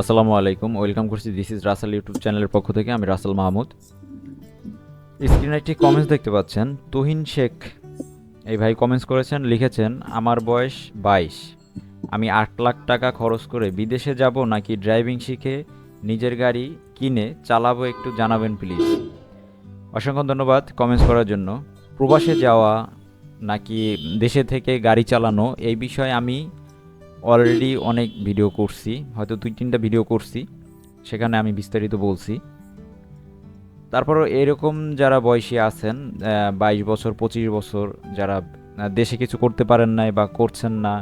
আসসালামু আলাইকুম, ওয়েলকাম করছি দিস ইজ রাসেল ইউটিউব চ্যানেলের পক্ষ থেকে, আমি রাসেল মাহমুদ। স্ক্রিনে একটি কমেন্টস দেখতে পাচ্ছেন, তুহিন শেখ। এই ভাই কমেন্টস করেছেন, লিখেছেন, আমার বয়স বাইশ। আমি আট লাখ টাকা খরচ করে বিদেশে যাব নাকি ড্রাইভিং শিখে নিজের গাড়ি কিনে চালাবো একটু জানাবেন প্লিজ অসংখ্য ধন্যবাদ কমেন্টস করার জন্য। প্রবাসে যাওয়া নাকি দেশে থেকে গাড়ি চালানো, এই বিষয়ে আমি অলরেডি অনেক ভিডিও করছি, হয়তো দুই তিনটা ভিডিও করছি, সেখানে আমি বিস্তারিত বলছি। তারপরও এরকম যারা বয়সী আছেন বাইশ বছর, পঁচিশ বছর, যারা দেশে কিছু করতে পারেন নাই বা করছেন না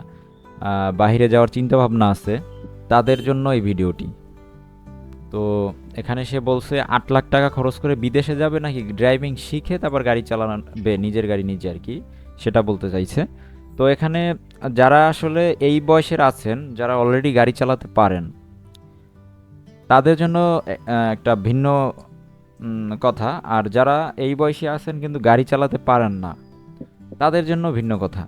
বাহিরে যাওয়ার চিন্তা ভাবনা আছে, তাদের জন্য এই ভিডিওটি তো এখানে সে বলছে, আট লাখ টাকা খরচ করে বিদেশে যাবে নাকি ড্রাইভিং শিখে তারপর গাড়ি চালাবে নিজের গাড়ি নিজে আর কি, সেটা বলতে চাইছে। তো এখানে যারা আসলে এই বয়সের আছেন, যারা অলরেডি গাড়ি চালাতে পারেন, তাদের জন্য একটা ভিন্ন কথা। আর যারা এই বয়সে আছেন কিন্তু গাড়ি চালাতে পারেন না, তাদের জন্য ভিন্ন কথা।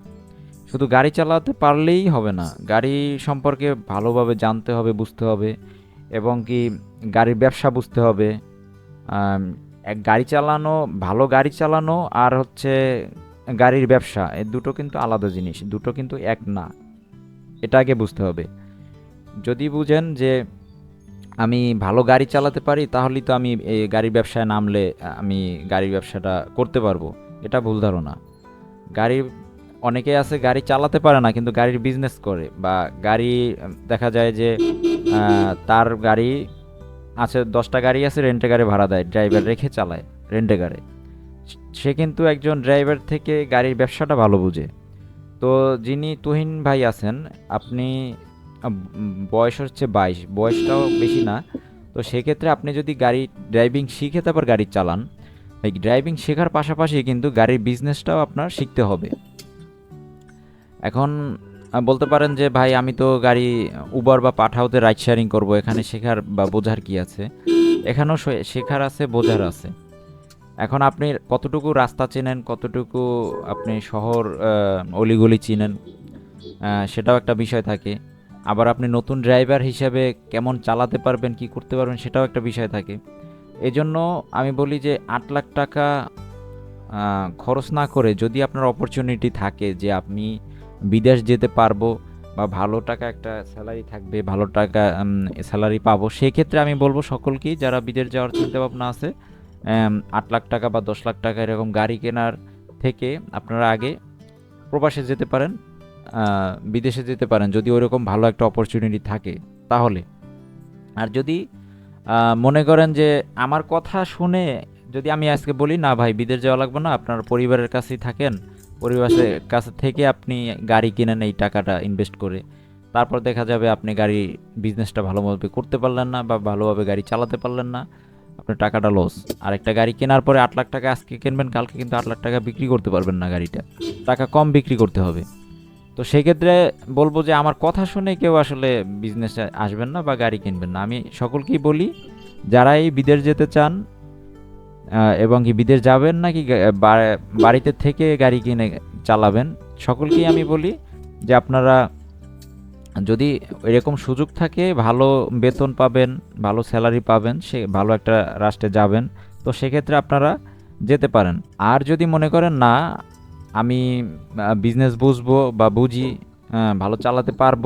শুধু গাড়ি চালাতে পারলেই হবে না, গাড়ি সম্পর্কে ভালোভাবে জানতে হবে, বুঝতে হবে, এবং কি গাড়ির ব্যবসা বুঝতে হবে। এক গাড়ি চালানো, ভালো গাড়ি চালানো, আর হচ্ছে গাড়ির ব্যবসা এই দুটো কিন্তু আলাদা জিনিস, দুটো কিন্তু এক না। এটা আগে বুঝতে হবে। যদি বুঝেন যে আমি ভালো গাড়ি চালাতে পারি তাহলেই তো আমি এই গাড়ির ব্যবসায় নামলে আমি গাড়ির ব্যবসাটা করতে পারব। এটা ভুল ধারণা। গাড়ি, অনেকে আছে গাড়ি চালাতে পারে না, কিন্তু গাড়ির বিজনেস করে বা গাড়ি, দেখা যায় যে তার গাড়ি আছে, দশটা গাড়ি আছে রেন্টে গাড়ি ভাড়া দেয় ড্রাইভার রেখে চালায় রেন্টে গাড়ি। সে কিন্তু একজন ড্রাইভার থেকে গাড়ির ব্যবসাটা ভালো বুঝে। তো যিনি তুহিন ভাই আছেন, আপনি বয়স হচ্ছে বাইশ, বয়সটাও বেশি না। তো সেক্ষেত্রে আপনি যদি গাড়ি ড্রাইভিং শিখে তারপর গাড়ি চালান এই ড্রাইভিং শেখার পাশাপাশি কিন্তু গাড়ির বিজনেসটাও আপনার শিখতে হবে। এখন বলতে পারেন যে, ভাই, আমি তো গাড়ি উবার বা পাঠাওতে রাইড শেয়ারিং করব, এখানে শেখার বা বোঝার কি আছে? এখানেও শেখার আছে, বোঝার আছে। এখন আপনি কতটুকু রাস্তা চেনেন, কতটুকু আপনি শহর অলিগলি চিনেন সেটাও একটা বিষয় থাকে। আবার আপনি নতুন ড্রাইভার হিসাবে কেমন চালাতে পারবেন, কি করতে পারবেন, সেটাও একটা বিষয় থাকে। এজন্য আমি বলি যে আট লাখ টাকা খরচ না করে যদি আপনার অপরচুনিটি থাকে যে আপনি বিদেশ যেতে পারব বা ভালো টাকা একটা স্যালারি থাকবে, ভালো টাকা স্যালারি পাবো, সেক্ষেত্রে আমি বলব সকলকেই যারা বিদেশ যাওয়ার চিন্তা ভাবনা আছে আট লাখ টাকা বা দশ লাখ টাকা এরকম গাড়ি কেনার থেকে আপনারা আগে প্রবাসে যেতে পারেন বিদেশে যেতে পারেন, যদি ওইরকম ভালো একটা অপরচুনিটি থাকে, তাহলে। আর যদি মনে করেন যে আমার কথা শুনে যদি আমি আজকে বলি, না ভাই, বিদেশ যাওয়া লাগবে না, আপনার পরিবারের কাছেই থাকেন, পরিবারের কাছে থেকে আপনি গাড়ি কিনেন এই টাকাটা ইনভেস্ট করে। তারপর দেখা যাবে আপনি গাড়ি বিজনেসটা ভালোভাবে করতে পারলেন না বা ভালোভাবে গাড়ি চালাতে পারলেন না। আপনার টাকাটা লস আর একটা গাড়ি কেনার পরে আট লাখ টাকা আজকে কিনবেন, কালকে কিন্তু আট লাখ টাকা বিক্রি করতে পারবেন না গাড়িটা। টাকা কম বিক্রি করতে হবে। তো সেক্ষেত্রে বলব যে আমার কথা শুনে কেউ আসলে বিজনেসে আসবেন না বা গাড়ি কিনবেন না। আমি সকলকেই বলি, যারাই বিদেশ যেতে চান এবং কি বিদেশ যাবেন নাকি বাড়িতে থেকে গাড়ি কিনে চালাবেন, সকলকেই আমি বলি যে আপনারা যদি এরকম সুযোগ থাকে, ভালো বেতন পাবেন, ভালো স্যালারি পাবেন, সে ভালো একটা রাষ্ট্রে যাবেন, তো সেক্ষেত্রে আপনারা যেতে পারেন। আর যদি মনে করেন, না, আমি বিজনেস বুঝব বা বুঝি ভালো চালাতে পারব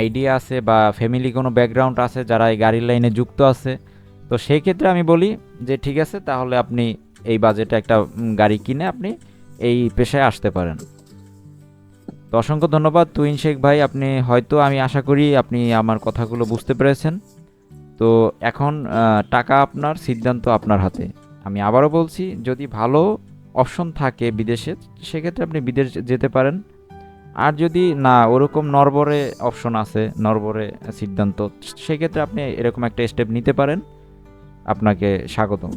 আইডিয়া আছে বা ফ্যামিলি কোনো ব্যাকগ্রাউন্ড আছে যারা এই গাড়ির লাইনে যুক্ত আছে, তো সেই ক্ষেত্রে আমি বলি যে, ঠিক আছে, তাহলে আপনি এই বাজেটে একটা গাড়ি কিনে আপনি এই পেশায় আসতে পারেন। তো অসংখ্য ধন্যবাদ তুইন শেখ ভাই, আপনি হয়তো আমি আশা করি আপনি আমার কথাগুলো বুঝতে পেরেছেন। তো এখন টাকা আপনার, সিদ্ধান্ত আপনার হাতে। আমি আবারও বলছি, যদি ভালো অপশন থাকে বিদেশে, সেক্ষেত্রে আপনি বিদেশ যেতে পারেন। আর যদি না, ওরকম নরবরে অপশন আছে, নরবরে সিদ্ধান্ত, সেক্ষেত্রে আপনি এরকম একটা স্টেপ নিতে পারেন। আপনাকে স্বাগতম।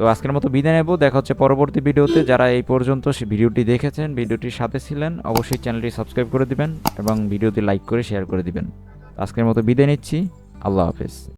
তো আজকের মতো বিদায় নেব। দেখা হচ্ছে পরবর্তী ভিডিওতে। যারা এই পর্যন্ত ভিডিওটি দেখেছেন, ভিডিওটির সাথে ছিলেন, অবশ্যই চ্যানেলটি সাবস্ক্রাইব করে দিবেন এবং ভিডিওটি লাইক করে শেয়ার করে দিবেন। আজকের মতো বিদায় নিচ্ছি। আল্লাহ হাফেজ।